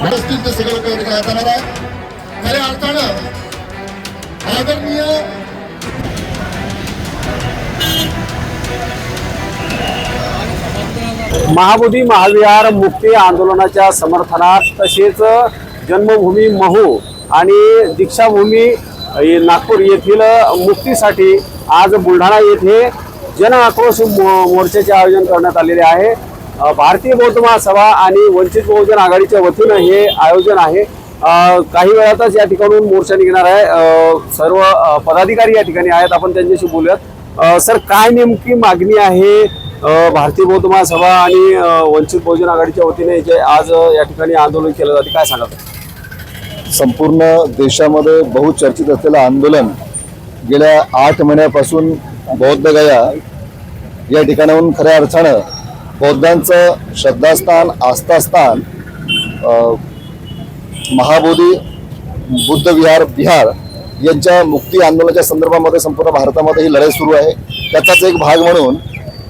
व्यवस्थित सगळं करण्यात येणार आहे खऱ्या अर्थानं आदरणीय महाबोधी महाविहार मुक्ती आंदोलनाच्या समर्थनात तसेच जन्मभूमी महू आणि दीक्षाभूमी नागपूर येथील मुक्तीसाठी आज बुलढाणा येथे जन आक्रोश मो- मोर्चाचे आयोजन करण्यात आलेले आहे. भारतीय बौद्ध महासभा आणि वंचित बहुजन आघाडीच्या वतीनं हे आयोजन आहे. काही वेळातच या ठिकाणून मोर्चा निघणार आहे. सर्व पदाधिकारी या ठिकाणी आहेत. आपण त्यांच्याशी बोलूयात. सर काय नेमकी मागणी आहे भारतीय बौद्ध महासभा आणि वंचित बहुजन आघाडीच्या वतीने जे आज या ठिकाणी आंदोलन केलं जाते? काय सांगाल? संपूर्ण देशामध्ये बहुचर्चित असलेलं आंदोलन गेल्या आठ महिन्यापासून बौद्ध गया या ठिकाणाहून खऱ्या अर्थानं बौद्धांचं श्रद्धास्थान आस्थास्थान महाबोधी बुद्ध विहार बिहार यांच्या मुक्ती आंदोलनाच्या संदर्भामध्ये संपूर्ण भारतामध्ये ही लढाई सुरू आहे. त्याचाच एक भाग म्हणून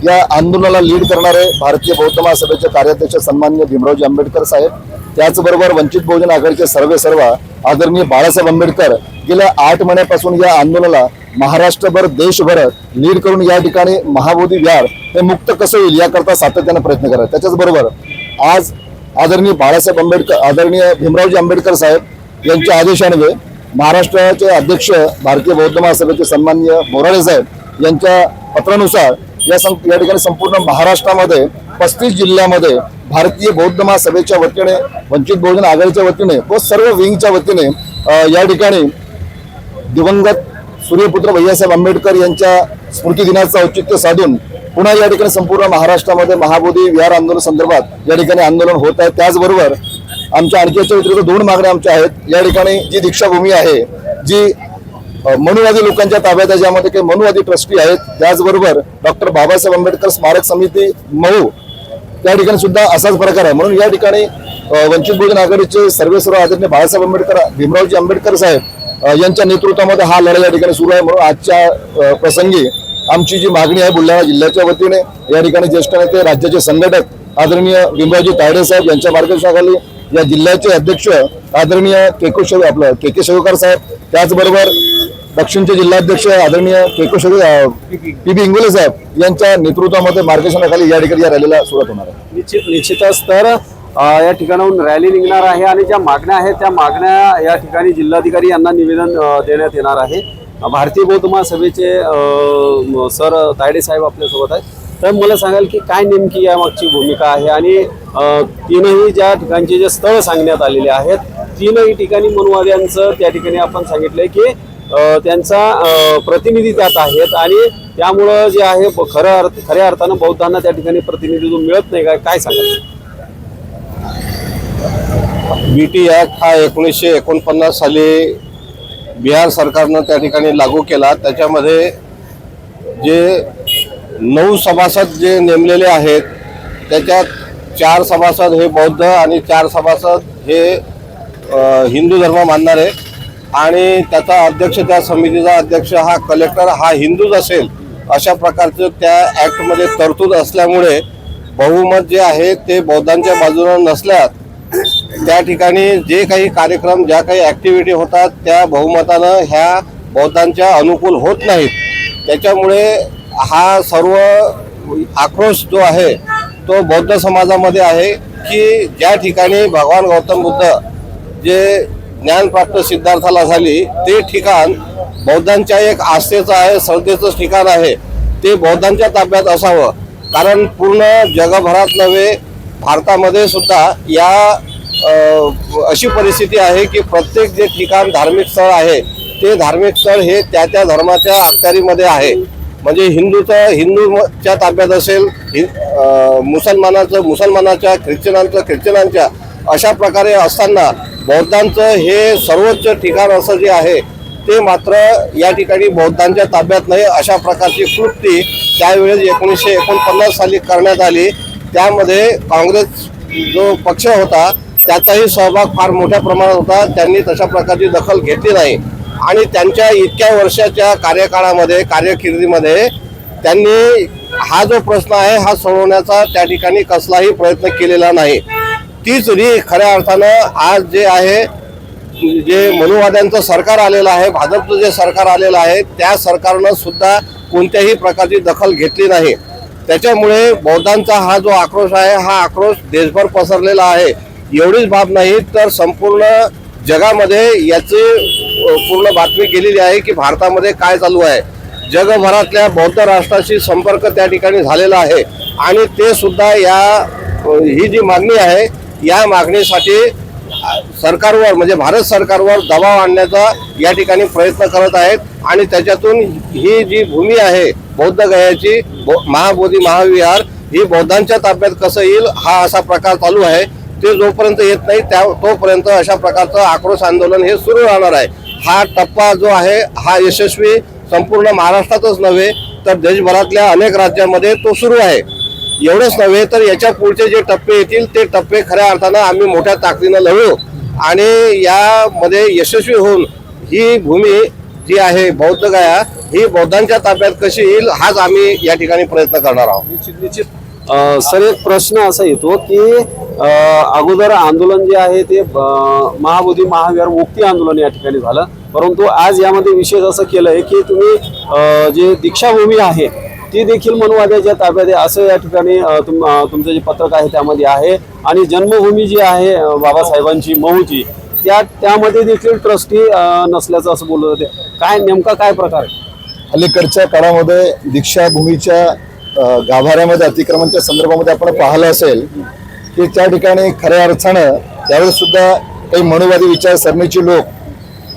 या आंदोलनाला लीड करणारे भारतीय बौद्ध महासभेचे कार्याध्यक्ष सन्मान्य भीमरावजी आंबेडकर साहेब त्याचबरोबर वंचित बहुजन आघाडीचे सर्वे सर्व आदरणीय बाळासाहेब आंबेडकर गेल्या आठ महिन्यापासून या आंदोलनाला महाराष्ट्रभर देशभर लीड करून या ठिकाणी महाबोधी विहार हे मुक्त कसं होईल याकरता सातत्यानं प्रयत्न करत त्याच्याच बरोबर आज आदरणीय बाळासाहेब आंबेडकर आदरणीय भीमरावजी आंबेडकर साहेब यांच्या आदेशान्वये महाराष्ट्राचे अध्यक्ष भारतीय बौद्ध महासभेचे सन्माननीय मोराळे साहेब यांच्या पत्रानुसार या सं या ठिकाणी संपूर्ण महाराष्ट्रामध्ये पस्तीस जिल्ह्यामध्ये भारतीय बौद्ध महासभेच्या वतीने वंचित बहुजन आघाडीच्या वतीने व सर्व विंगच्या वतीने या ठिकाणी दिवंगत सूर्यपुत्र भैयासाहेब आंबेडकर यांच्या स्मृती दिनाचं औचित्य साधून पुन्हा या ठिकाणी संपूर्ण महाराष्ट्रामध्ये महाबोधी विहार आंदोलन संदर्भात या ठिकाणी आंदोलन होत आहे. त्याचबरोबर आमच्या आणखी व्यतिरिक्त दोन मागण्या आमच्या आहेत. या ठिकाणी जी दीक्षाभूमी आहे जी मनुवादी लोकांच्या ताब्यात आहे ज्यामध्ये काही मनुवादी ट्रस्टी आहेत त्याचबरोबर डॉक्टर बाबासाहेब आंबेडकर स्मारक समिती मऊ त्या ठिकाणी सुद्धा असाच प्रकार आहे. म्हणून या ठिकाणी वंचित बहुजन आघाडीचे सर्वे सर्व आदरणीय बाळासाहेब आंबेडकर भीमरावजी आंबेडकर साहेब यांच्या नेतृत्वामध्ये हा लढा या ठिकाणी सुरू आहे म्हणून आजच्या प्रसंगी आमची जी मागणी आहे बुलढाणा जिल्ह्याच्या वतीने या ठिकाणी ज्येष्ठ नेते राज्याचे संघटक आदरणीय भीमरावजी तायडे साहेब यांच्या मार्गदर्शनाखाली या जिल्ह्याचे अध्यक्ष आदरणीय केको शेव आपलं के के शेवकर साहेब त्याचबरोबर दक्षिणचे जिल्हाध्यक्ष आदरणीय केको शेव पी बी इंगोले साहेब यांच्या नेतृत्वामध्ये मार्गदर्शनाखाली या ठिकाणी या रॅलीला सुरुवात होणार आहे. निश्चित निश्चितच. तर या ठिकाणाहून रॅली निघणार आहे आणि ज्या मागण्या आहेत त्या मागण्या या ठिकाणी जिल्हाधिकारी यांना निवेदन देण्यात येणार आहे. भारतीय बौद्ध सभेचे सर तायडे साहेब आपल्यासोबत आहेत. तर मला सांगाल की काय नेमकी यामागची भूमिका आहे आणि तीनही ज्या ठिकाणचे जे स्थळ सांगण्यात आलेले आहेत तीनही ठिकाणी मनुवाद्यांचं त्या ठिकाणी आपण सांगितलंय की त्यांचा प्रतिनिधी त्यात आहेत आणि त्यामुळं जे आहे खरं अर्थ खऱ्या अर्थानं बौद्धांना त्या ठिकाणी प्रतिनिधित्व मिळत नाही काय काय सांगाल? बी टी ॲक्ट हा एकोणीसशे एकोणपन्नास साली बिहार सरकारनं त्या ठिकाणी लागू केला. त्याच्यामध्ये जे नऊ सभासद जे नेमलेले आहेत त्याच्यात चार सभासद हे बौद्ध आणि चार सभासद हे हिंदू धर्म मानणारे आणि त्याचा अध्यक्ष त्या समितीचा अध्यक्ष हा कलेक्टर हा हिंदूच असेल अशा प्रकारचं त्या ॲक्टमध्ये तरतूद असल्यामुळे बहुमत जे आहे ते बौद्धांच्या बाजूनं नसल्यात. त्या ठिकाणी जे काही कार्यक्रम ज्या काही ॲक्टिव्हिटी होतात त्या बहुमतानं ह्या बौद्धांच्या अनुकूल होत नाहीत. त्याच्यामुळे हा सर्व आक्रोश जो आहे तो बौद्ध समाजामध्ये आहे की ज्या ठिकाणी भगवान गौतम बुद्ध जे ज्ञानप्राप्त सिद्धार्थाला झाली ते ठिकाण बौद्धांच्या एक आस्थेचं आहे श्रद्धेचं ठिकाण आहे ते बौद्धांच्या ताब्यात असावं. कारण पूर्ण जगभरात नव्हे भारतामध्ये सुद्धा या अशी परिस्थिती आहे की प्रत्येक जे ठिकाण धार्मिक स्थळ आहे ते धार्मिक स्थळ हे त्या त्या धर्माच्या अखत्यारीमध्ये आहे. म्हणजे हिंदूचं हिंदूच्या ताब्यात असेल हि मुसलमानाचं मुसलमानाच्या ख्रिश्चनांचं ख्रिश्चनांच्या अशा प्रकारे असताना बौद्धांचं हे सर्वोच्च ठिकाण असं जे आहे ते मात्र या ठिकाणी बौद्धांच्या ताब्यात नाही. अशा प्रकारची कृती त्यावेळेस एकोणीसशे एकोणपन्नास साली करण्यात आली. त्यामध्ये काँग्रेस जो पक्ष होता त्याचाही सहभाग फार मोठ्या प्रमाणात होता. त्यांनी तशा प्रकारची दखल घेतली नाही. आणि त्यांच्या इतक्या वर्षाच्या कार्यकाळामध्ये कार्यकिर्दीमध्ये त्यांनी हा जो प्रश्न आहे हा सोडवण्याचा त्या ठिकाणी कसलाही प्रयत्न केलेला नाही. तीच री खऱ्या अर्थानं आज जे आहे जे मनुवाद्यांचं सरकार आलेलं आहे भाजपचं जे सरकार आलेलं आहे त्या सरकारनं सुद्धा कोणत्याही प्रकारची दखल घेतली नाही. त्याच्यामुळे बौद्धांचा हा जो आक्रोश आहे हा आक्रोश देशभर पसरलेला आहे. एवढीच बाब नाही तर संपूर्ण जगामध्ये याची पूर्ण बातमी केलेली आहे की भारतामध्ये काय चालू आहे. जगभरातल्या बौद्ध राष्ट्राशी संपर्क त्या ठिकाणी झालेला आहे. आणि ते सुद्धा या ही जी मागणी आहे या मागणीसाठी सरकारवर म्हणजे भारत सरकारवर दबाव आणण्याचा या ठिकाणी प्रयत्न करत आहेत. आणि त्याच्यातून ही जी भूमी आहे बौद्ध गयाची महाबोधी महाविहार ही बौद्धांच्या ताब्यात कसं येईल हा असा प्रकार चालू आहे. ते जोपर्यंत येत नाही त्या तोपर्यंत अशा प्रकारचं आक्रोश आंदोलन हे सुरू राहणार आहे. हा टप्पा जो आहे हा यशस्वी संपूर्ण महाराष्ट्रातच नव्हे तर देशभरातल्या अनेक राज्यांमध्ये तो सुरू आहे. एवढंच नव्हे तर याच्या पुढचे जे टप्पे येतील ते टप्पे खऱ्या अर्थानं आम्ही मोठ्या ताकदीनं लढू. आणि यामध्ये यशस्वी होऊन ही भूमी जी आहे बौद्ध गया ही बौद्धांच्या ताब्यात कशी येईल हाच आम्ही या ठिकाणी प्रयत्न करणार आहोत. निश्चित निश्चित. सर एक प्रश्न असा येतो की अगोदर आंदोलन जे आहे ते महाबोधी महाविहार मुक्ती आंदोलन या ठिकाणी झालं. परंतु आज यामध्ये विशेष असं केलं आहे की तुम्ही जे दीक्षाभूमी आहे ती देखील मनुवाद्याच्या ताब्यात आहे. असं या ठिकाणी तुम तुमचं जे पत्रक आहे त्यामध्ये आहे. आणि जन्मभूमी जी आहे बाबासाहेबांची मऊची त्या त्यामध्ये देखील ट्रस्टी नसल्याचं असं बोललं जाते. काय नेमका काय प्रकार आहे? अलीकडच्या काळामध्ये दीक्षाभूमीच्या गाभाऱ्यामध्ये अतिक्रमणच्या संदर्भामध्ये आपण पाहिलं असेल की त्या ठिकाणी खऱ्या अर्थानं त्यावेळेस सुद्धा काही मनोवादी विचारसरणीचे लोक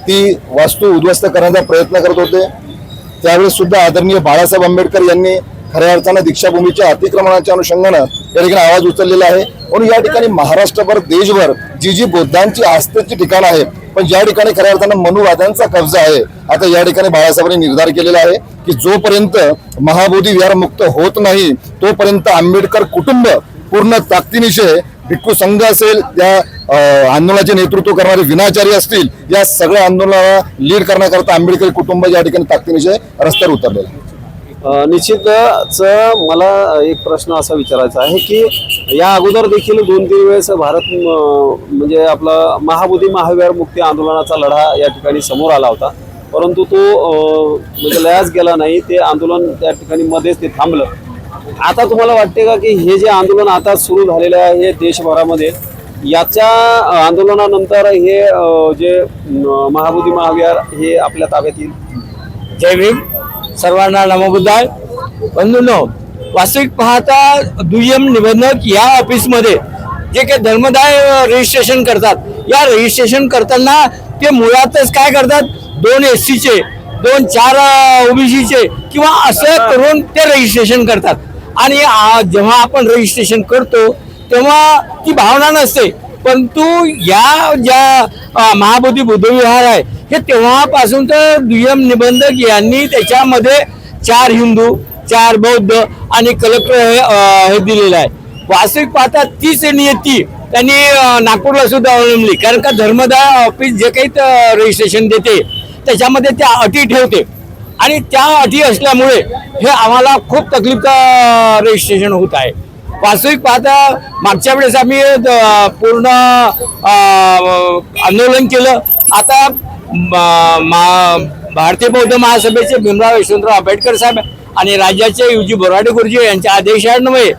ती वास्तू उद्ध्वस्त करण्याचा प्रयत्न करत होते. त्यावेळेस सुद्धा आदरणीय बाळासाहेब आंबेडकर यांनी खऱ्या अर्थानं दीक्षाभूमीच्या अतिक्रमणाच्या अनुषंगानं या ठिकाणी आवाज उचललेला आहे. म्हणून या ठिकाणी महाराष्ट्रभर देशभर जी जी बौद्धांची आस्थेची ठिकाण आहे पण ज्या ठिकाणी खऱ्या अर्थानं मनुवाद्यांचा कब्जा आहे आता या ठिकाणी बाळासाहेबांनी निर्धार केलेला आहे की जोपर्यंत महाबोधी विहार मुक्त होत नाही तोपर्यंत आंबेडकर कुटुंब पूर्ण ताकदीनिशे भिक्खू संघ असेल त्या आंदोलनाचे नेतृत्व करणारे विनाचारी असतील या सगळ्या आंदोलनाला लीड करण्याकरता आंबेडकरी कुटुंब या ठिकाणी ताकदीनिशे रस्त्यावर उतरलेलं आहे. निश्चितच मला एक प्रश्न असा विचारायचा आहे की या अगोदर देखील दोन तीन वेळेस भारत म्हणजे आपला महाबोधी महाविहार मुक्ती आंदोलनाचा लढा या ठिकाणी समोर आला होता. परंतु तो म्हणजे लयाच गेला नाही ते आंदोलन त्या ठिकाणी मध्येच ते थांबलं. आता तुम्हाला वाटते का की हे जे आंदोलन आता सुरू झालेलं आहे देशभरामध्ये याच्या आंदोलनानंतर हे जे म, महाबोधी महाविहार हे आपल्या ताब्यात येईल? जय भीम. सर्वांना नमोबुद्धाय बंधूंनो वास्तविक पाहता दुय्यम निबंधक या ऑफिसमध्ये जे काही धर्मदाय रजिस्ट्रेशन करतात या रजिस्ट्रेशन करताना ते मुळातच काय करतात? दोन एस सीचे दोन चार ओबीसीचे किंवा असं करून ते रजिस्ट्रेशन करतात. आणि जेव्हा आपण रजिस्ट्रेशन करतो तेव्हा ती भावना नसते. परंतु या ज्या महाबोधी बुद्धविहार आहे हे तेव्हापासून तर दुय्यम निबंधक यांनी त्याच्यामध्ये चार हिंदू चार बौद्ध आणि कलेक्टर हे हे दिलेलं आहे. वास्तविक पाहता तीच नियती त्यांनी नागपूरला सुद्धा अवलंबली. कारण का धर्मदाय ऑफिस जे काही रजिस्ट्रेशन देते त्याच्यामध्ये त्या अटी ठेवते. आणि त्या अटी असल्यामुळे हे आम्हाला खूप तकलीफचं रजिस्ट्रेशन होत आहे वास्तविक पाहता मागच्या वेळेस आम्ही पूर्ण आंदोलन केलं आता मा- भारतीय बौद्ध महासभेचे भीमराव यशवंतराव आंबेडकर साहेब आणि राज्याचे युजी बोराडे गुरुजी यांच्या आदेशान्वये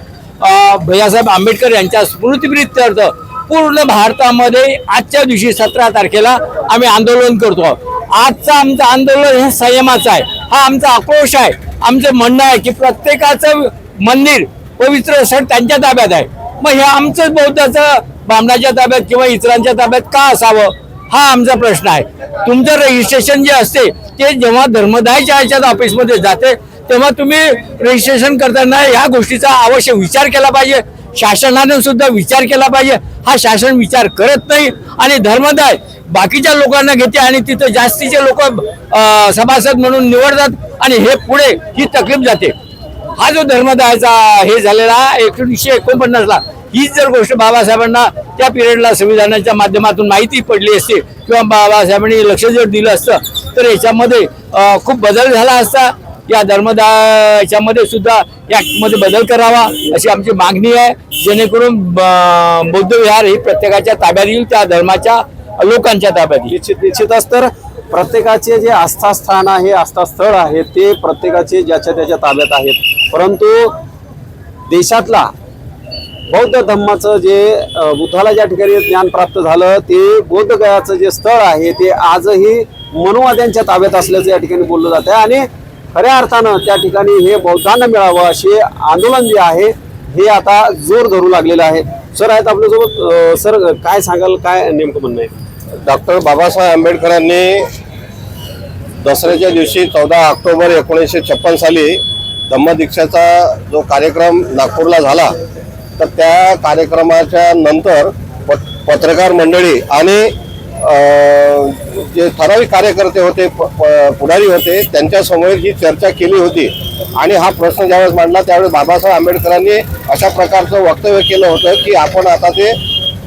भैयासाहेब आंबेडकर यांच्या स्मृतिप्रित्यर्थ पूर्ण भारतामध्ये आजच्या दिवशी सतरा तारखेला आम्ही आंदोलन करतो आहोत. आजचं आमचं आंदोलन हे संयमाचं आहे. हा आमचा आक्रोश आहे. आमचं म्हणणं आहे की प्रत्येकाचं मंदिर पवित्र सण त्यांच्या ताब्यात आहे. मग हे आमचं बौद्धाचं ब्राह्मणाच्या ताब्यात किंवा इतरांच्या ताब्यात का असावं? हा आमचा प्रश्न आहे. तुमचं रजिस्ट्रेशन जे असते ते जेव्हा धर्मदायच्या ह्याच्यात ऑफिसमध्ये जाते तेव्हा तुम्ही रजिस्ट्रेशन करताना ह्या गोष्टीचा अवश्य विचार केला पाहिजे. शासनाने सुद्धा विचार केला पाहिजे. हा शासन विचार करत नाही आणि धर्मदाय बाकीच्या लोकांना घेते आणि तिथं जास्तीचे लोक सभासद म्हणून निवडतात आणि हे पुढे ही तकलीफ जाते. हा जो धर्मदायाचा हे झालेला एकोणीसशे एकोणपन्नासला हीच जर गोष्ट बाबासाहेबांना त्या पिरियडला संविधानाच्या माध्यमातून माहिती पडली असते किंवा बाबासाहेबांनी लक्ष जर दिलं असतं तर याच्यामध्ये खूप बदल झाला असता. या धर्मदायाच्यामध्ये सुद्धा यामध्ये बदल करावा अशी आमची मागणी आहे. जेणेकरून ब- बौद्ध विहार ही प्रत्येकाच्या ताब्यात येईल त्या धर्माच्या लोकांच्या ताब्यात निश्चित निश्चितच तर प्रत्येकाचे जे आस्थास्थान आहे आस्थास्थळ आहे ते प्रत्येकाचे ज्याच्या त्याच्या ताब्यात आहेत. परंतु देशातला बौद्ध धम्माचं जे बुद्धाला ज्या ठिकाणी ज्ञान प्राप्त झालं ते बोधगयाचं जे स्थळ आहे ते आजही मनुवाद्यांच्या ताब्यात असल्याचं या ठिकाणी बोललं जात आहे. आणि खऱ्या अर्थानं त्या ठिकाणी हे बौद्धांना मिळावं असे आंदोलन जे आहे हे आता जोर धरू लागलेलं आहे. सर आहेत आपल्यासोबत सर काय सांगाल काय नेमकं म्हणणं आहे? डॉक्टर बाबासाहेब आंबेडकरांनी दसऱ्याच्या दिवशी चौदा ऑक्टोबर एकोणीसशे छप्पन साली धम्मदीक्षाचा जो कार्यक्रम नागपूरला झाला तर त्या कार्यक्रमाच्या नंतर पत पत्रकार मंडळी आणि जे ठराविक कार्यकर्ते होते प- प- पुढारी होते त्यांच्यासमोर ही चर्चा केली होती आणि हा प्रश्न ज्यावेळेस मांडला त्यावेळेस बाबासाहेब आंबेडकरांनी अशा प्रकारचं वक्तव्य केलं होतं की आपण आता ते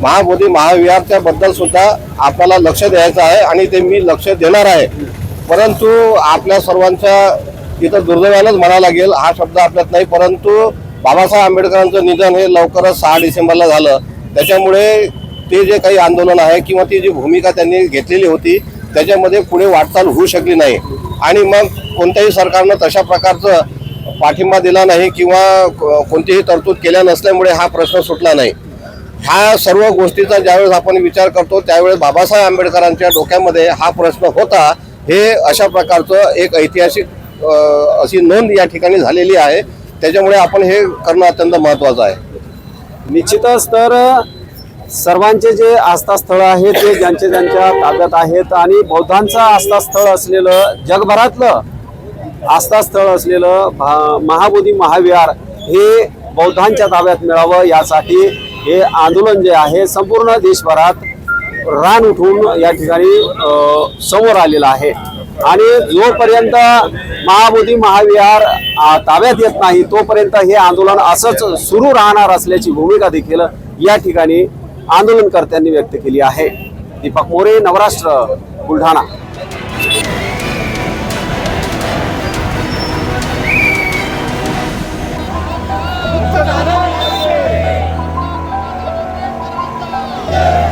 महाबोधी महाविहारच्या बद्दल सुद्धा आपल्याला लक्ष द्यायचं आहे आणि ते मी लक्ष देणार आहे. परंतु आपल्या सर्वांच्या इथं दुर्दैवानंच म्हणा लागेल हा शब्द आपल्यात नाही. परंतु बाबासाहेब आंबेडकरांचं निधन हे लवकरच सहा डिसेंबरला झालं. त्याच्यामुळे ते जे काही आंदोलन आहे किंवा ती जी भूमिका त्यांनी घेतलेली होती त्याच्यामध्ये पुढे वाटचाल होऊ शकली नाही. आणि मग कोणत्याही सरकारनं तशा प्रकारचं पाठिंबा दिला नाही किंवा कोणतीही तरतूद केल्या नसल्यामुळे हा प्रश्न सुटला नाही. ह्या सर्व गोष्टीचा ज्यावेळेस आपण विचार करतो त्यावेळेस बाबासाहेब आंबेडकरांच्या डोक्यामध्ये हा प्रश्न होता. हे अशा प्रकारचं एक ऐतिहासिक अशी नोंद या ठिकाणी झालेली आहे. त्याच्यामुळे आपण हे करणं अत्यंत महत्त्वाचं आहे. निश्चितच तर सर्वांचे जे आस्थास्थळं आहे ते ज्यांच्या ज्यांच्या ताब्यात आहेत आणि बौद्धांचं आस्थास्थळ असलेलं जगभरातलं आस्थास्थळ असलेलं भा- महाबोधी महाविहार हे बौद्धांच्या ताब्यात मिळावं यासाठी हे आंदोलन जे आहे संपूर्ण देशभरात रान उठून या ठिकाणी समोर आलेलं आहे. आणि जोपर्यंत महाबोधी महाविहार ताब्यात येत नाही तोपर्यंत हे आंदोलन असंच सुरू राहणार असल्याची भूमिका देखील या ठिकाणी आंदोलनकर्त्यांनी व्यक्त केली आहे. दीपक मोरे नवराष्ट्र बुलढाणा. Yeah.